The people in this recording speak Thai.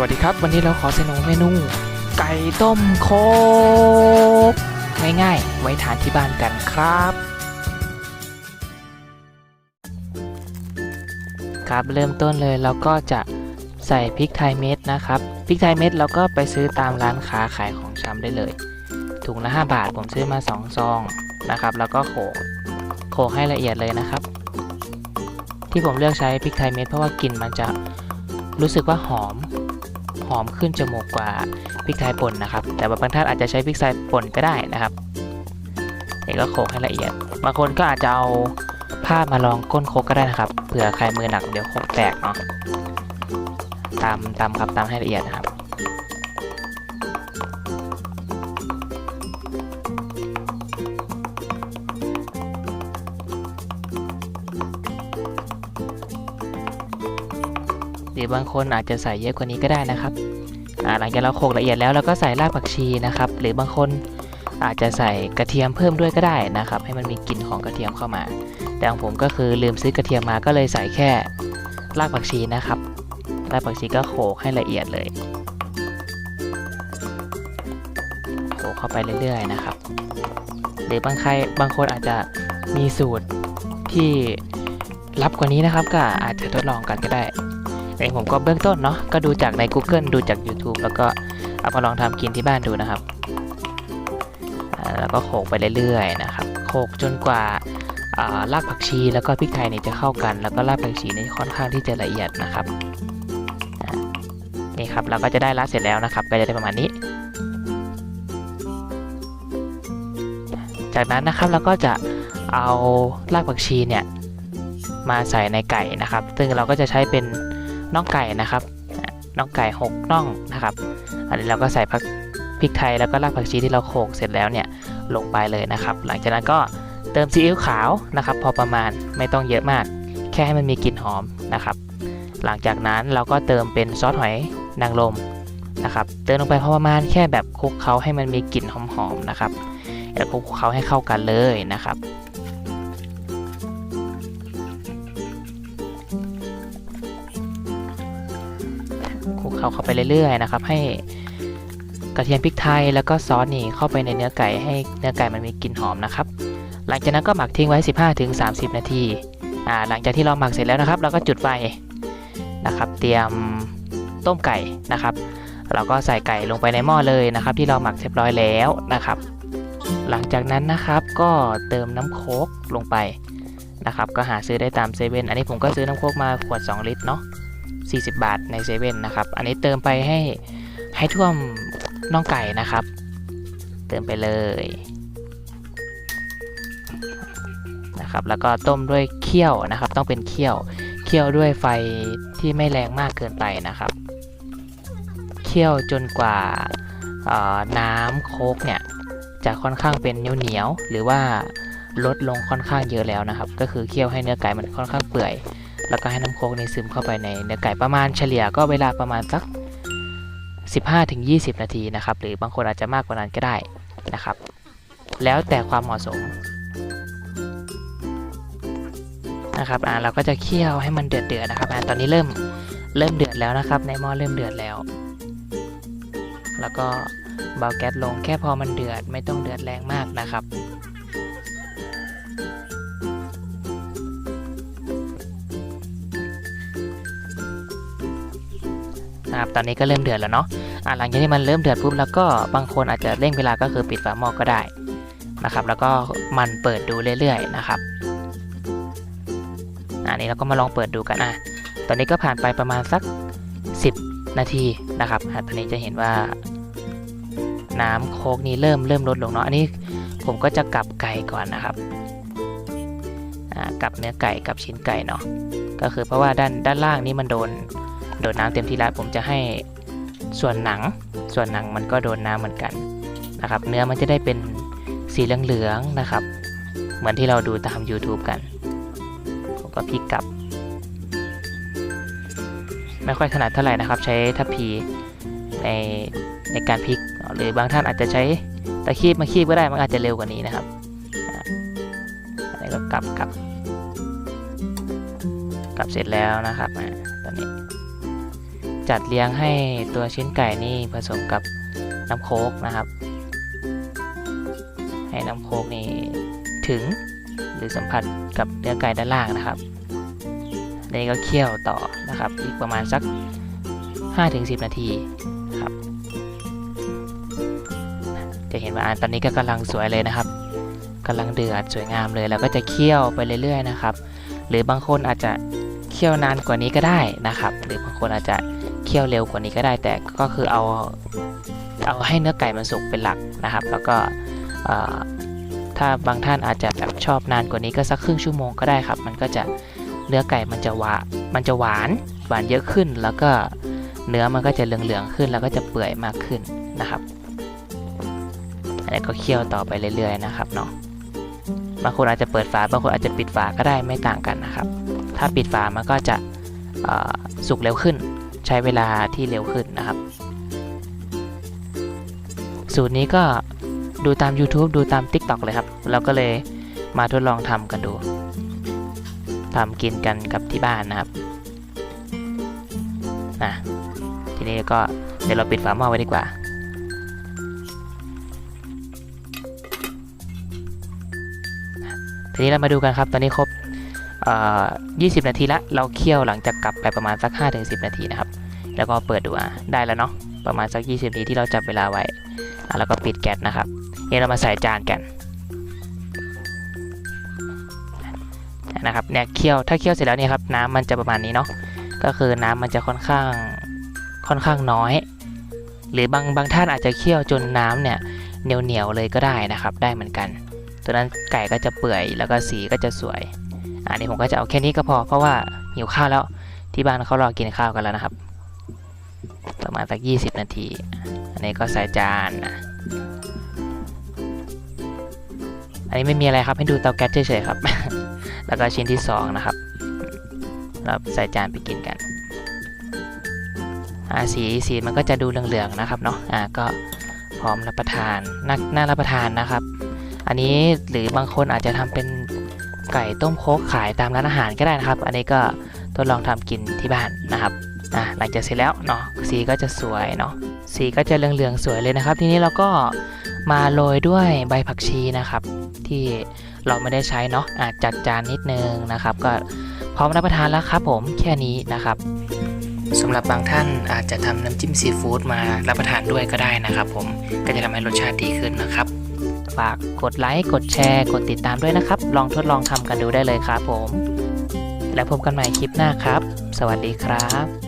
วัสดีครับ วันนี้เราขอเสนอเมนู ไก่ต้มโคกง่ายๆ ไว้ทานที่บ้านกันครับ ครับเริ่มต้นเลยเราก็จะใส่พริกไทยเม็ดนะครับพริกไทยเม็ดเราก็ไปซื้อตามร้านค้าขายของชำได้เลยถุงละ 5 บาทผมซื้อมา 2 ซองนะครับ แล้วก็โขกโขลกให้ละเอียดเลยนะครับ ที่ผมเลือกใช้พริกไทยเม็ดเพราะว่ากลิ่นมันจะรู้สึกว่าหอม หอมขึ้นจมูกกว่าพริกไทยป่นนะครับ แต่บางท่านอาจจะใช้พริกไทยป่นก็ได้นะครับเดี๋ยวก็โขกให้ละเอียด บางคนก็อาจจะเอาผ้ามาลองก้นโคกก็ได้นะครับ เผื่อใครมือหนักเดี๋ยวโคกแตกเนาะตามตามครับตามให้ละเอียดนะครับ บางคนอาจจะใส่เยอะกว่านี้ก็ได้นะครับหลังจากเราโขลกละเอียดแล้วเราก็ใส่รากผักชีนะครับ หรือบางคนอาจจะใส่กระเทียมเพิ่มด้วยก็ได้นะครับ ให้มันมีกลิ่นของกระเทียมเข้ามา แต่ของผมก็คือลืมซื้อกระเทียมมาก็เลยใส่แค่รากผักชีนะครับรากผักชีก็โขลกให้ละเอียดเลยโขลกเข้าไปเรื่อยๆนะครับ หรือบางใครบางคนอาจจะมีสูตรที่ลับกว่านี้นะครับ ก็อาจจะทดลองกันก็ได้ เองผมก็เบื้องต้นเนาะก็ดูจากใน Google ดูจาก YouTube แล้วก็เอามาลองทำกินที่บ้านดูนะครับแล้วก็โขกไปเรื่อยๆนะครับโขกจนกว่าอ่ารากผักชีแล้วก็พริกไทยเนี่ยจะเข้ากัน แล้วก็รากผักชีนี่ค่อนข้างที่จะละเอียดนะครับนี่ครับเราก็จะได้ละเสร็จแล้วนะครับ ก็จะได้ประมาณนี้ จากนั้นนะครับเราก็จะเอารากผักชีเนี่ยมาใส่ในไก่นะครับ ซึ่งเราก็จะใช้เป็น น่องไก่นะครับน่องไก่6น่องนะครับ อันนี้เราก็ใส่ผักพริกไทยแล้วก็รากผักชีที่เราโขลกเสร็จแล้วเนี่ยลงไปเลยนะครับ หลังจากนั้นก็เติมซีอิ๊วขาวนะครับ พอประมาณไม่ต้องเยอะมาก แค่ให้มันมีกลิ่นหอมนะครับ หลังจากนั้นเราก็เติมเป็นซอสหอยนางรมนะครับ เติมลงไปพอประมาณแค่แบบคลุกเคล้าให้มันมีกลิ่นหอมๆนะครับแล้วคลุกเคล้าให้เข้ากันเลยนะครับ คลุกเคล้าเข้าไปเรื่อยๆนะครับ ให้กระเทียมพริกไทยแล้วก็ซอสนี่เข้าไปในเนื้อไก่ให้เนื้อไก่มันมีกลิ่นหอมนะครับ หลังจากนั้นก็หมักทิ้งไว้ 15-30 นาทีอ่าหลังจากที่เราหมักเสร็จแล้วนะครับ เราก็จุดไฟนะครับ เตรียมต้มไก่นะครับ เราก็ใส่ไก่ลงไปในหม้อเลยนะครับ ที่เราหมักเรียบร้อยแล้วนะครับ หลังจากนั้นนะครับก็เติมน้ำโค้กลงไปนะครับ ก็หาซื้อได้ตามเซเว่นอันนี้ผมก็ซื้อน้ำโค้กมาขวด 2 ลิตรเนาะ 40 บาทในเซเว่นนะครับ อันนี้เติมไปให้ให้ท่วมน่องไก่นะครับ เติมไปเลยนะครับ แล้วก็ต้มด้วยเคี่ยวนะครับ ต้องเป็นเคี่ยว เคี่ยวด้วยไฟที่ไม่แรงมากเกินไปนะครับ เคี่ยวจนกว่าน้ำโคกเนี่ยจะค่อนข้างเป็นเหนียวเหนียวๆหรือว่าลดลงค่อนข้างเยอะแล้วนะครับ ก็คือเคี่ยวให้เนื้อไก่มันค่อนข้างเปื่อย แล้วก็ให้น้ำโค้กในซึมเข้าไปในเนื้อไก่ประมาณเฉลี่ยก็เวลาประมาณสัก 15-20 นาทีนะครับ หรือบางคนอาจจะมากกว่านั้นก็ได้นะครับ แล้วแต่ความเหมาะสมนะครับอ่าเราก็จะเคี่ยวให้มันเดือดเดือดๆนะครับอ่าตอนนี้เริ่มเริ่มเดือดแล้วนะครับ ในหม้อเริ่มเดือดแล้ว แล้วก็เบาแก๊สลงแค่พอมันเดือดไม่ต้องเดือดแรงมากนะครับ นะครับตอนนี้ก็เริ่มเดือดแล้วเนาะะหลังจากที่มันเริ่มเดือดปุ๊บแล้วก็บางคนอาจจะเร่งเวลาก็คือปิดฝาหม้อก็ได้นะครับ แล้วก็มันเปิดดูเรื่อยๆนะครับอันนี้เราก็มาลองเปิดดูกันอะตอนนี้ก็ผ่านไปประมาณสัก 10 นาทีนะครับอตอนนี้จะเห็นว่าน้ำโคกนี้เริ่มเริ่มลดลงเนาะอันนี้ผมก็จะกลับไก่ก่อนนะครับกลับเนื้อไก่กับชิ้นไก่เนาะก็คือเพราะว่าด้านด้านล่างนี้มันโดน โดนน้ำเต็มที่แล้วผมจะให้ส่วนหนัง ส่วนหนังมันก็โดนน้ำเหมือนกันนะครับ เนื้อมันจะได้เป็นสีเหลืองๆนะครับ เหมือนที่เราดูตาม YouTube กัน ผมก็พลิกกลับ ไม่ค่อยถนัดเท่าไหร่นะครับ ใช้ทัพพีในในการพลิกหรือบางท่านอาจจะใช้ตะคีบมาคีบก็ได้มันอาจจะเร็วกว่านี้นะครับอันนี้ก็กลับกลับกลับเสร็จแล้วนะครับตอนนี้ จัดเลี้ยงให้ตัวชิ้นไก่นี่ผสมกับน้ำโค้กนะครับ ให้น้ำโค้กนี่ถึงหรือสัมผัสกับเนื้อไก่ด้านล่างนะครับนี่ก็เคี่ยวต่อนะครับ อีกประมาณสัก 5-10 นาทีครับ จะเห็นว่าอันตอนนี้ก็กำลังสวยเลยนะครับกำลังเดือดสวยงามเลย แล้วก็จะเคี่ยวไปเรื่อยๆนะครับ หรือบางคนอาจจะเคี่ยวนานกว่านี้ก็ได้นะครับ หรือบางคนอาจจะ เคี่ยวเร็วกว่านี้ก็ได้ แต่ก็คือเอาเอาให้เนื้อไก่มันสุกเป็นหลักนะครับ แล้วก็ถ้าบางท่านอาจจะแบบชอบนานกว่านี้ก็สักครึ่งชั่วโมงก็ได้ครับ มันก็จะเนื้อไก่มันจะหวานมันจะหวานหวานเยอะขึ้น แล้วก็เนื้อมันก็จะเหลืองๆขึ้น แล้วก็จะเปื่อยมากขึ้นนะครับอันนี้ก็เคี่ยวต่อไปเรื่อยๆนะครับเนาะบางคนอาจจะเปิดฝาบางคนอาจจะปิดฝาก็ได้ไม่ต่างกันนะครับ ถ้าปิดฝามันก็จะสุกเร็วขึ้น ใช้เวลาที่เร็วขึ้นนะครับ สูตรนี้ก็ดูตาม YouTube ดูตาม TikTok เลยครับ เราก็เลยมาทดลองทำกันดูทำกินกันกับที่บ้านนะครับนะทีนี้ก็เดี๋ยวเราปิดฝาหม้อไว้ดีกว่า ทีนี้เรามาดูกันครับ ตอนนี้ครบ 20 นาทีละ เราเคี่ยวหลังจากกลับไปประมาณสัก 5-10 นาทีนะครับ แล้วก็เปิดดูอะได้แล้วเนาะประมาณสัก 20นาทีที่เราจับเวลาไว้อะแล้วก็ปิดแก๊สนะครับเนี่เรามาใส่จานกันนะครับเนี่ยเคี่ยวถ้าเคี่ยวเสร็จแล้วเนี่ยครับน้ำมันจะประมาณนี้เนาะก็คือน้ำมันจะค่อนข้างค่อนข้างน้อย หรือบางบางท่านอาจจะเคี่ยวจนน้ำเนี่ยเหนียวเหนียวเลยก็ได้นะครับ ได้เหมือนกัน ตัวนั้นไก่ก็จะเปื่อยแล้วก็สีก็จะสวยอันนี้ผมก็จะเอาแค่นี้ก็พอเพราะว่าหิวข้าวแล้วที่บ้านเขารอกินข้าวกันแล้วนะครับ ประมาณสัก 20 นาที อันนี้ก็ใส่จานนะอันนี้ไม่มีอะไรครับให้ดูเตาแก๊สเฉยๆครับ แล้วก็ชิ้นที่สองนะครับ เราใส่จานไปกินกันอ่าสีสีมันก็จะดูเหลืองๆนะครับเนาะอ่าก็พร้อมรับประทานน่าน่ารับประทานนะครับ อันนี้หรือบางคนอาจจะทำเป็นไก่ต้มโคกขายตามร้านอาหารก็ได้นะครับ อันนี้ก็ทดลองทำกินที่บ้านนะครับ อะหลังจากเสร็จแล้วเนาะสีก็จะสวยเนาะสีก็จะเหลืองๆสวยเลยนะครับ ทีนี้เราก็มาโรยด้วยใบผักชีนะครับ ที่เราไม่ได้ใช้เนาะอาจจัดจานนิดนึงนะครับ ก็พร้อมรับประทานแล้วครับผมแค่นี้นะครับสำหรับบางท่านอาจจะทำน้ำจิ้มซีฟู้ดมารับประทานด้วยก็ได้นะครับ ผมก็จะทำให้รสชาติดีขึ้นนะครับ ฝากกดไลค์กดแชร์ กดติดตามด้วยนะครับ ลองทดลองทำกันดูได้เลยครับผม แล้วพบกันใหม่คลิปหน้าครับ สวัสดีครับ